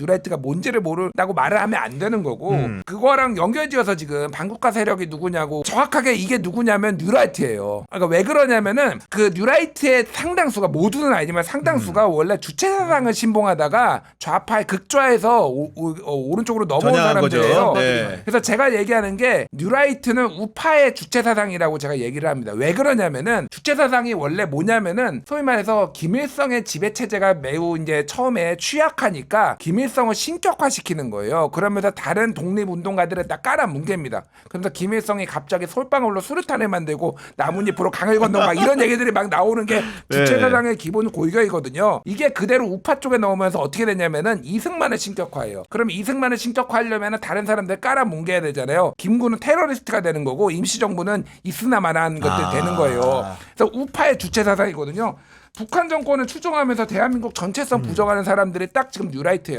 뉴라이트가 뭔지를 모른다고 말을 하면 안 되는 거고 음. 그거랑 연결지어서 지금 반국가 세력이 누구냐고 정확하게 이게 누구냐면 뉴라이트예요. 그러니까 왜 그러냐면은 그 뉴라이트의 상당수가 모두는 아니지만 상당수가 음. 원래 주체 사상을 신봉하다가 좌파의 극좌에서 오, 른쪽으로 넘어온 전향한 거죠. 사람들이에요. 네. 그래서 제가 얘기하는 게 뉴라이트는 우파의 주체 사상이라고 제가 얘기를 합니다. 왜 그러냐면은 주체 사상이 원래 뭐냐면은 소위 말해서 김일성의 지배 체제가 매우 이제 처음에 취약하니까 김일 성을 신격화시키는 거예요. 그러면서 다른 독립 운동가들을 다 깔아 뭉갭니다. 그러면서 김일성이 갑자기 솔방울로 수류탄을 만들고 나뭇잎으로 강을 건너고 막 이런 얘기들이 막 나오는 게 주체 네. 사상의 기본 골격이거든요. 이게 그대로 우파 쪽에 넘으면서 어떻게 되냐면은 이승만을 신격화해요. 그럼 이승만을 신격화하려면은 다른 사람들 깔아 뭉개야 되잖아요. 김구는 테러리스트가 되는 거고 임시정부는 있으나마나한 것들 아. 되는 거예요. 그래서 우파의 주체 사상이거든요. 북한 정권을 추종하면서 대한민국 전체성 부정하는 사람들이 딱 지금 뉴라이트예요.